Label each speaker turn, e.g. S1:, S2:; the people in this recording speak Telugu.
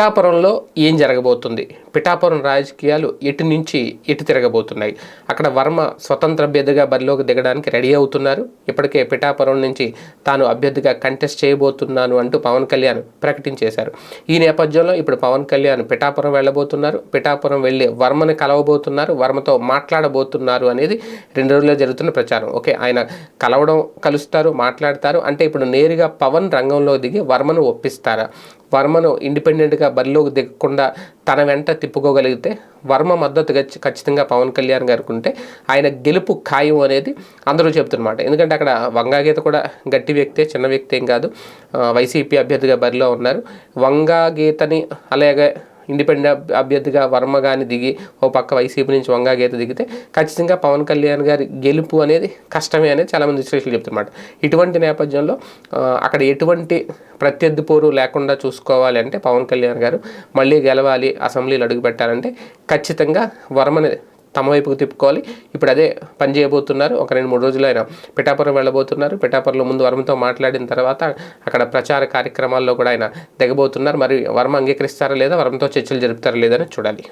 S1: పిఠాపురంలో ఏం జరగబోతుంది? పిఠాపురం రాజకీయాలు ఎటు నుంచి ఎటు తిరగబోతున్నాయి? అక్కడ వర్మ స్వతంత్ర అభ్యర్థిగా బరిలోకి దిగడానికి రెడీ అవుతున్నారు. ఇప్పటికే పిఠాపురం నుంచి తాను అభ్యర్థిగా కంటెస్ట్ చేయబోతున్నాను అంటూ పవన్ కళ్యాణ్ ప్రకటించేశారు. ఈ నేపథ్యంలో ఇప్పుడు పవన్ కళ్యాణ్ పిఠాపురం వెళ్ళబోతున్నారు. పిఠాపురం వెళ్ళి వర్మను కలవబోతున్నారు. వర్మతో మాట్లాడబోతున్నారు అనేది రెండు రోజుల్లో జరుగుతున్న ప్రచారం. ఓకే ఆయన కలవడం కలుస్తారు మాట్లాడతారు. అంటే ఇప్పుడు నేరుగా పవన్ రంగంలో దిగి వర్మను ఒప్పిస్తారా? వర్మను ఇండిపెండెంట్గా బరిలోకి దిగకుండా తన వెంట తిప్పుకోగలిగితే వర్మ మద్దతు ఖచ్చితంగా పవన్ కళ్యాణ్ గారికి ఉంటే ఆయన గెలుపు ఖాయం అనేది అందరూ చెప్తున్నమాట ఎందుకంటే అక్కడ వంగాగీత కూడా గట్టి వ్యక్తే చిన్న వ్యక్తి ఏం కాదు వైసీపీ అభ్యర్థిగా బరిలో ఉన్నారు. వంగాగీతని అలాగే ఇండిపెండెంట్ అభ్యర్థిగా వర్మ కానీ దిగి ఓ పక్క వైసీపీ నుంచి వంగాగీత దిగితే ఖచ్చితంగా పవన్ కళ్యాణ్ గారి గెలుపు అనేది కష్టమే అనేది చాలామంది విశ్లేషకులు చెప్తున్నమాట. ఇటువంటి నేపథ్యంలో అక్కడ ఎటువంటి ప్రత్యర్థి పోరు లేకుండా చూసుకోవాలి అంటే పవన్ కళ్యాణ్ గారు మళ్ళీ గెలవాలి అసెంబ్లీలో అడుగు పెట్టాలంటే ఖచ్చితంగా వర్మని తమ వైపుకు తిప్పుకోవాలి. ఇప్పుడు అదే పని చేయబోతున్నారు. ఒక రెండు మూడు రోజులు ఆయన పిఠాపురం వెళ్ళబోతున్నారు. పిఠాపురంలో ముందు వర్మతో మాట్లాడిన తర్వాత అక్కడ ప్రచార కార్యక్రమాల్లో కూడా ఆయన దిగబోతున్నారు. మరి వర్మ అంగీకరిస్తారా లేదా? వర్మతో చర్చలు జరుపుతారా లేదని చూడాలి.